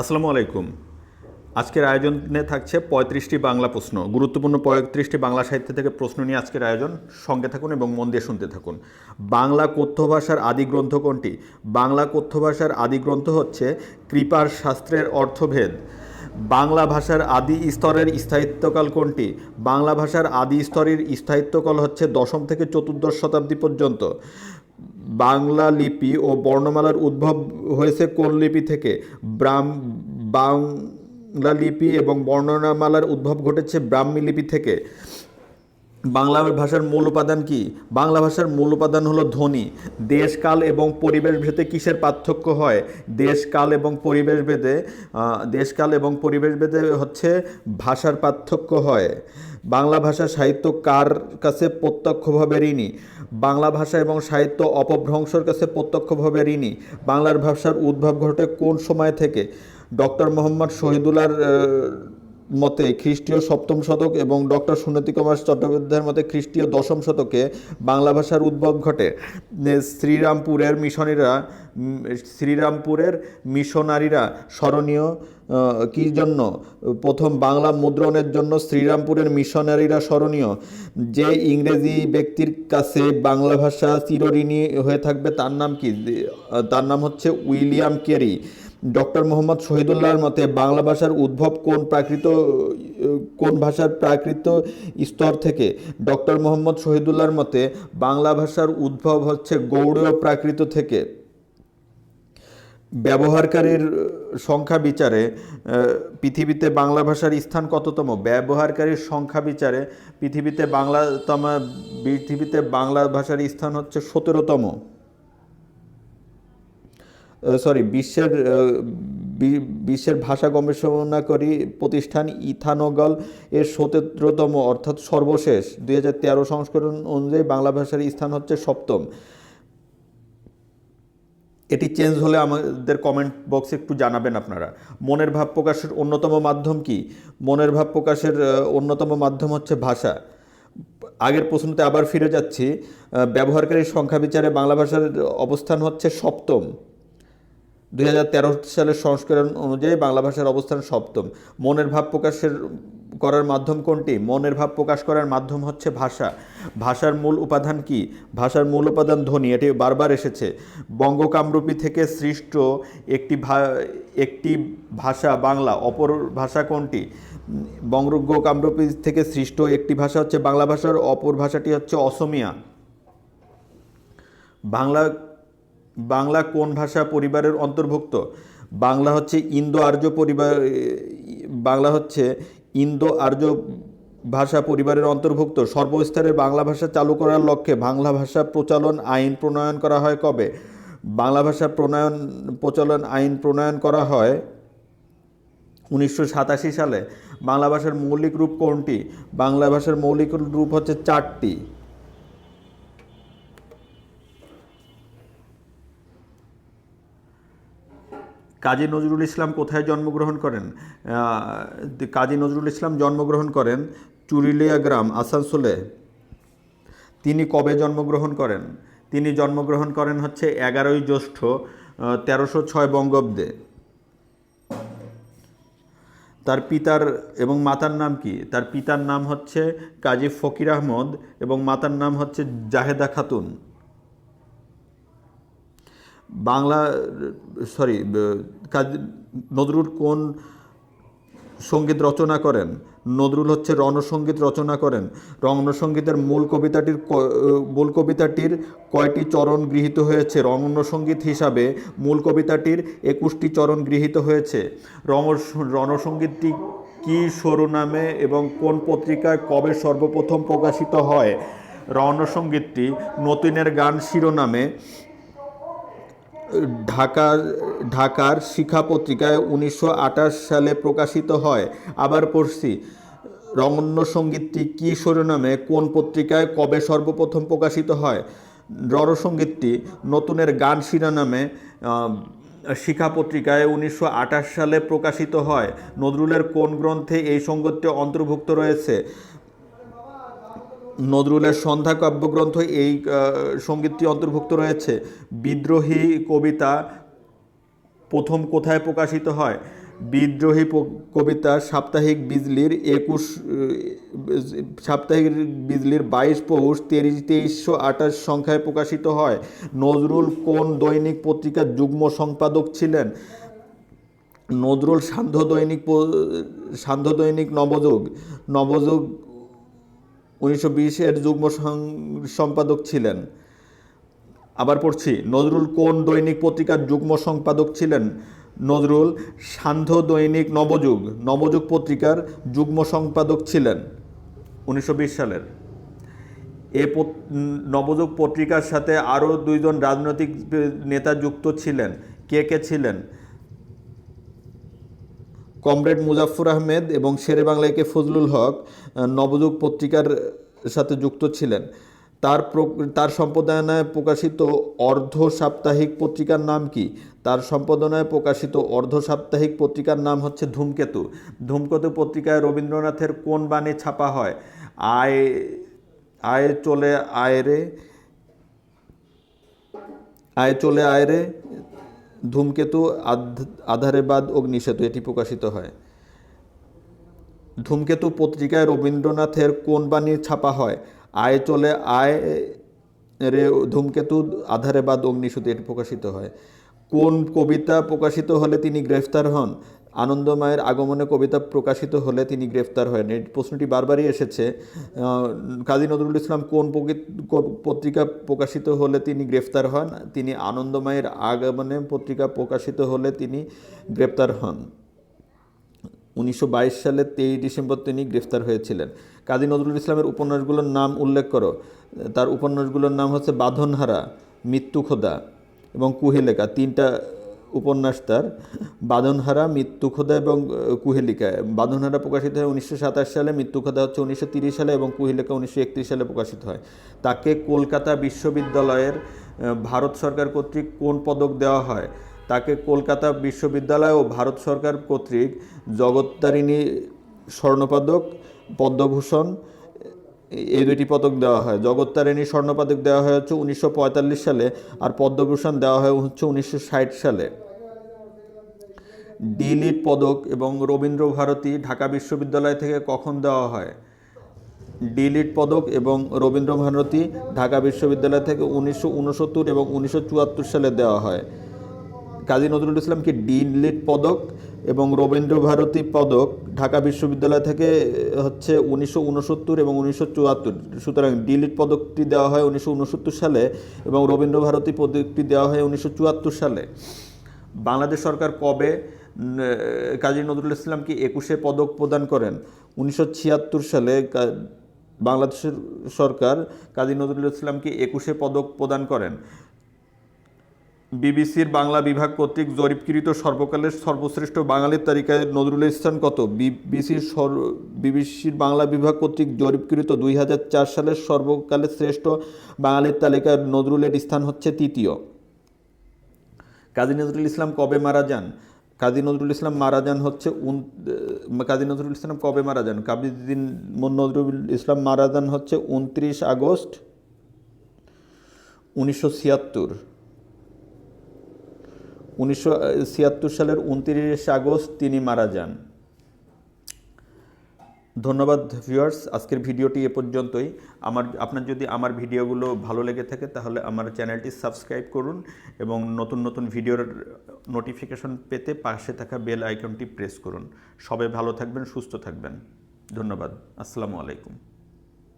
আসসালামু আলাইকুম। আজকের আয়োজনে থাকছে পঁয়ত্রিশটি বাংলা প্রশ্ন। গুরুত্বপূর্ণ পঁয়ত্রিশটি বাংলা সাহিত্য থেকে প্রশ্ন নিয়ে আজকের আয়োজন। সঙ্গে থাকুন এবং মন দিয়ে শুনতে থাকুন। বাংলা কথ্য ভাষার আদি গ্রন্থ কোনটি? বাংলা কথ্য ভাষার আদি গ্রন্থ হচ্ছে কৃপার শাস্ত্রের অর্থভেদ। বাংলা ভাষার আদি স্তরের স্থায়িত্বকাল কোনটি? বাংলা ভাষার আদি স্তরের স্থায়িত্বকাল হচ্ছে দশম থেকে চতুর্দশ শতাব্দী পর্যন্ত। বাংলা লিপি ও বর্ণমালার উদ্ভব হয়েছে কোন লিপি থেকে? ব্রাম, বাংলা লিপি এবং বর্ণনামালার উদ্ভব ঘটেছে ব্রাহ্মী লিপি থেকে। বাংলা ভাষার মূল উপাদান কি? বাংলা ভাষার মূল উপাদান হলো ধ্বনি। দেশকাল এবং পরিবেশ ভেদে কিসের পার্থক্য হয়? দেশকাল এবং পরিবেশ ভেদে দেশকাল এবং পরিবেশ ভেদে হচ্ছে ভাষার পার্থক্য হয়। বাংলা ভাষা সাহিত্য কার কাছে প্রত্যক্ষভাবে ঋণী? বাংলা ভাষা এবং সাহিত্য অপভ্রংশর কাছে প্রত্যক্ষভাবে ঋণী? বাংলার ভাষার উদ্ভব ঘটে কোন সময় থেকে? ডক্টর মোহাম্মদ শহীদুল্লাহর আহ, মতে খ্রিস্টীয় সপ্তম শতক এবং ডক্টর সুনীতি কুমার চট্টোপাধ্যায়ের মতে খ্রিস্টীয় দশম শতকে বাংলা ভাষার উদ্ভব ঘটে। শ্রীরামপুরের মিশনারিরা শ্রীরামপুরের মিশনারিরা স্মরণীয় কি জন্য? প্রথম বাংলা মুদ্রণের জন্য শ্রীরামপুরের মিশনারিরা স্মরণীয়। যে ইংরেজি ব্যক্তির কাছে বাংলা ভাষা চিরঋণী হয়ে থাকবে তার নাম কি? তার নাম হচ্ছে উইলিয়াম কেরি। ডক্টর মোহাম্মদ শহীদুল্লাহর মতে, বাংলা ভাষার উদ্ভব কোন প্রাকৃত কোন ভাষার প্রাকৃত স্তর থেকে? ডক্টর মোহাম্মদ শহীদুল্লাহর মতে, বাংলা ভাষার উদ্ভব হচ্ছে গৌড়ীয় প্রাকৃত থেকে। ব্যবহারকারীর সংখ্যা বিচারে পৃথিবীতে বাংলা ভাষার স্থান কততম? ব্যবহারকারীর সংখ্যা বিচারে, পৃথিবীতে বাংলাতম, পৃথিবীতে বাংলা ভাষার স্থান হচ্ছে সতেরোতম। সরি বিশ্বের বিশ্বের ভাষা গবেষণাকারী প্রতিষ্ঠান ইথানগল এর সতেরোতম, অর্থাৎ সর্বশেষ। দুই হাজার তেরো সংস্করণ অনুযায়ী বাংলা ভাষার স্থান হচ্ছে সপ্তম। এটি চেঞ্জ হলে আমাদের কমেন্ট বক্সে একটু জানাবেন আপনারা। মনের ভাব প্রকাশের অন্যতম মাধ্যম কি? মনের ভাব প্রকাশের অন্যতম মাধ্যম হচ্ছে ভাষা। আগের প্রশ্নতে আবার ফিরে যাচ্ছি। ব্যবহারকারীর সংখ্যা বিচারে বাংলা ভাষার অবস্থান হচ্ছে সপ্তম। দুই হাজার তেরো সালের সংস্করণ অনুযায়ী বাংলা ভাষার অবস্থান সপ্তম। মনের ভাব প্রকাশের করার মাধ্যম কোনটি? মনের ভাব প্রকাশ করার মাধ্যম হচ্ছে ভাষা। ভাষার মূল উপাদান কি? ভাষার মূল উপাদান ধ্বনি, এটি বারবার এসেছে। বঙ্গকামরূপী থেকে সৃষ্ট একটি একটি ভাষা বাংলা, অপর ভাষা কোনটি? বঙ্গ কামরূপী থেকে সৃষ্ট একটি ভাষা হচ্ছে বাংলা ভাষার, অপর ভাষাটি হচ্ছে অসমিয়া। বাংলা বাংলা কোন ভাষা পরিবারের অন্তর্ভুক্ত? বাংলা হচ্ছে ইন্দো আর্য পরিবার, বাংলা হচ্ছে ইন্দো আর্য ভাষা পরিবারের অন্তর্ভুক্ত। সর্বস্তরের বাংলা ভাষা চালু করার লক্ষ্যে বাংলা ভাষা প্রচলন, আইন প্রণয়ন করা হয় কবে? বাংলা ভাষা প্রণয়ন, প্রচলন, আইন প্রণয়ন করা হয় উনিশশো সাতাশি সালে। বাংলা ভাষার মৌলিক রূপ কোনটি? বাংলা ভাষার মৌলিক রূপ হচ্ছে চারটি। কাজী নজরুল ইসলাম কোথায় জন্মগ্রহণ করেন? কাজী নজরুল ইসলাম জন্মগ্রহণ করেন চুরিলিয়া গ্রাম, আসানসোলে। তিনি কবে জন্মগ্রহণ করেন? তিনি জন্মগ্রহণ করেন হচ্ছে এগারোই জ্যৈষ্ঠ তেরোশো ছয় বঙ্গব্দে। তার পিতার এবং মাতার নাম কি? তার পিতার নাম হচ্ছে কাজী ফকির আহমদ এবং মাতার নাম হচ্ছে জাহেদা খাতুন। বাংলা, সরি, কাজী, নজরুল কোন সংগীত রচনা করেন? নজরুল হচ্ছে রণসঙ্গীত রচনা করেন। রণসঙ্গীতের মূল কবিতাটির মূল কবিতাটির কয়টি চরণ গৃহীত হয়েছে? রণসঙ্গীত হিসাবে মূল কবিতাটির একুশটি চরণ গৃহীত হয়েছে। রণ- রণসঙ্গীতটি কি শিরোনামে এবং কোন পত্রিকায় কবে সর্বপ্রথম প্রকাশিত হয়? রণসঙ্গীতটি নতুনের গান শিরোনামে ঢাকার ঢাকার শিক্ষা পত্রিকায় উনিশশো আঠাশ সালে প্রকাশিত হয়। আবার পড়ছি রঙ্গসঙ্গীতটি কী শিরোনামে কোন পত্রিকায় কবে সর্বপ্রথম প্রকাশিত হয়? রণসঙ্গীতটি নতুনের গান শিরোনামে শিক্ষা পত্রিকায় উনিশশো আঠাশ সালে প্রকাশিত হয়। নজরুলের কোন গ্রন্থে এই সঙ্গীতটি অন্তর্ভুক্ত রয়েছে? নজরুলের সন্ধ্যা কাব্যগ্রন্থ এই সঙ্গীতটি অন্তর্ভুক্ত রয়েছে। বিদ্রোহী কবিতা প্রথম কোথায় প্রকাশিত হয়? বিদ্রোহী কবিতা সাপ্তাহিক বিজলির একুশ সাপ্তাহিক বিজলির বাইশ পৌষ তেইশ, তেইশশো আঠাশ সংখ্যায় প্রকাশিত হয়। নজরুল কোন দৈনিক পত্রিকার যুগ্ম সম্পাদক ছিলেন? নজরুল সান্ধ্য দৈনিক সান্ধ্য দৈনিক নবযুগ। নবযুগ উনিশশো বিশের যুগ্ম সম্পাদক ছিলেন। আবার পড়ছি, নজরুল কোন দৈনিক পত্রিকার যুগ্ম সম্পাদক ছিলেন? নজরুল সান্ধ্য দৈনিক নবযুগ নবযুগ পত্রিকার যুগ্ম সম্পাদক ছিলেন উনিশশো বিশ সালের। এ নবযুগ পত্রিকার সাথে আরও দুইজন রাজনৈতিক নেতা যুক্ত ছিলেন। কে কে ছিলেন? কমরেড মুজাফফর আহমেদ এবং শেরে বাংলাকে ফজলুল হক নবযুগ পত্রিকার সাথে যুক্ত ছিলেন। তার তার সম্পাদনায় প্রকাশিত অর্ধ সাপ্তাহিক পত্রিকার নাম কি? তার সম্পাদনায় প্রকাশিত অর্ধ সাপ্তাহিক পত্রিকার নাম হচ্ছে ধূমকেতু। ধূমকেতু পত্রিকায় রবীন্দ্রনাথের কোন বাণী ছাপা হয়? আয় আয় চলে আয় রে, আয় চলে আয় রে ধূমকেতু আধ- আধারে বাদ অগ্নিসেতু, এটি প্রকাশিত হয়। ধূমকেতু পত্রিকায় রবীন্দ্রনাথের কোন বাণী ছাপা হয়? আয় চলে, আয় রে ধূমকেতু, আধারে বাদ অগ্নিসেতু, এটি প্রকাশিত হয়। কোন কবিতা প্রকাশিত হলে তিনি গ্রেফতার হন? আনন্দময়ের আগমনে কবিতা প্রকাশিত হলে তিনি গ্রেফতার হন এই প্রশ্নটি বারবারই এসেছে কাজী নজরুল ইসলাম কোন পত্রিকা প্রকাশিত হলে তিনি গ্রেফতার হন? তিনি আনন্দময়ের আগমনে পত্রিকা প্রকাশিত হলে তিনি গ্রেপ্তার হন। উনিশশো বাইশ সালে তেইশ ডিসেম্বর তিনি গ্রেফতার হয়েছিলেন। কাজী নজরুল ইসলামের উপন্যাসগুলোর নাম উল্লেখ করো। তার উপন্যাসগুলোর নাম হচ্ছে বাঁধনহারা, মৃত্যু খোদা এবং কুহেলিকা তিনটা উপন্যাস তার বাঁধনহারা মৃত্যু খোদা এবং কুহেলিকা বাঁধনহারা প্রকাশিত হয় উনিশশো সাতাশ সালে মৃত্যু খোদা হচ্ছে উনিশশো সালে এবং কুহেলিকা উনিশশো একত্রিশ সালে প্রকাশিত হয়। তাকে কলকাতা বিশ্ববিদ্যালয়ের ভারত সরকার কর্তৃক কোন পদক দেওয়া হয়? তাকে কলকাতা বিশ্ববিদ্যালয় ও ভারত সরকার কর্তৃক জগত্তারিণী স্বর্ণপদক, পদ্মভূষণ এই দুইটি পদক দেওয়া হয়। জগত্তারিণী স্বর্ণপদক দেওয়া হয় হচ্ছে উনিশশো পঁয়তাল্লিশ সালে আর পদ্মভূষণ দেওয়া হয় হচ্ছে উনিশশো ষাট সালে। ডিলিট পদক এবং রবীন্দ্র ভারতী ঢাকা বিশ্ববিদ্যালয় থেকে কখন দেওয়া হয়? ডিলিট পদক এবং রবীন্দ্র ভারতী ঢাকা বিশ্ববিদ্যালয় থেকে উনিশশো উনসত্তর এবং উনিশশো চুয়াত্তর সালে দেওয়া হয়। কাজী নজরুল ইসলামকে ডিলিট পদক এবং রবীন্দ্র ভারতী পদক ঢাকা বিশ্ববিদ্যালয় থেকে হচ্ছে উনিশশো উনসত্তর এবং উনিশশো চুয়াত্তর। সুতরাং ডিলিট পদকটি দেওয়া হয় উনিশশো উনসত্তর সালে এবং রবীন্দ্র ভারতী পদকটি দেওয়া হয় উনিশশো চুয়াত্তর সালে। বাংলাদেশ সরকার কবে কাজী নজরুল ইসলামকে একুশে পদক প্রদান করেন? উনিশশো ছিয়াত্তর সালে বাংলাদেশের সরকার কাজী নজরুল ইসলামকে একুশে পদক প্রদান করেন? বিবিসির বাংলা বিভাগ কর্তৃক জরিপকৃত সর্বকালের সর্বশ্রেষ্ঠ বাঙালির তালিকায় নজরুল ইসলাম কত? বিবিসির বিবিসির বাংলা বিভাগ কর্তৃক জরিপকৃত দুই হাজার চার সালের সর্বকালের শ্রেষ্ঠ বাঙালির তালিকায় নজরুলের স্থান হচ্ছে তৃতীয়। কাজী নজরুল ইসলাম কবে মারা যান? কাজী নজরুল ইসলাম মারা যান হচ্ছে উন কাজী নজরুল ইসলাম কবে মারা যান? কাজী নজরুল ইসলাম মারা যান হচ্ছে উনত্রিশ আগস্ট উনিশশো ছিয়াত্তর। উনিশশো ছিয়াত্তর সালের উনত্রিশ আগস্ট তিনি মারা যান। ধন্যবাদ ভিউয়ার্স আজকের ভিডিওটি এ পর্যন্তই। আমার, আপনার যদি আমার ভিডিওগুলো ভালো লেগে থাকে, তাহলে আমার চ্যানেলটি সাবস্ক্রাইব করুন এবং নতুন নতুন ভিডিওর নোটিফিকেশন পেতে পাশে থাকা বেল আইকনটি প্রেস করুন। সবাই ভালো থাকবেন, সুস্থ থাকবেন। ধন্যবাদ। আসসালামু আলাইকুম।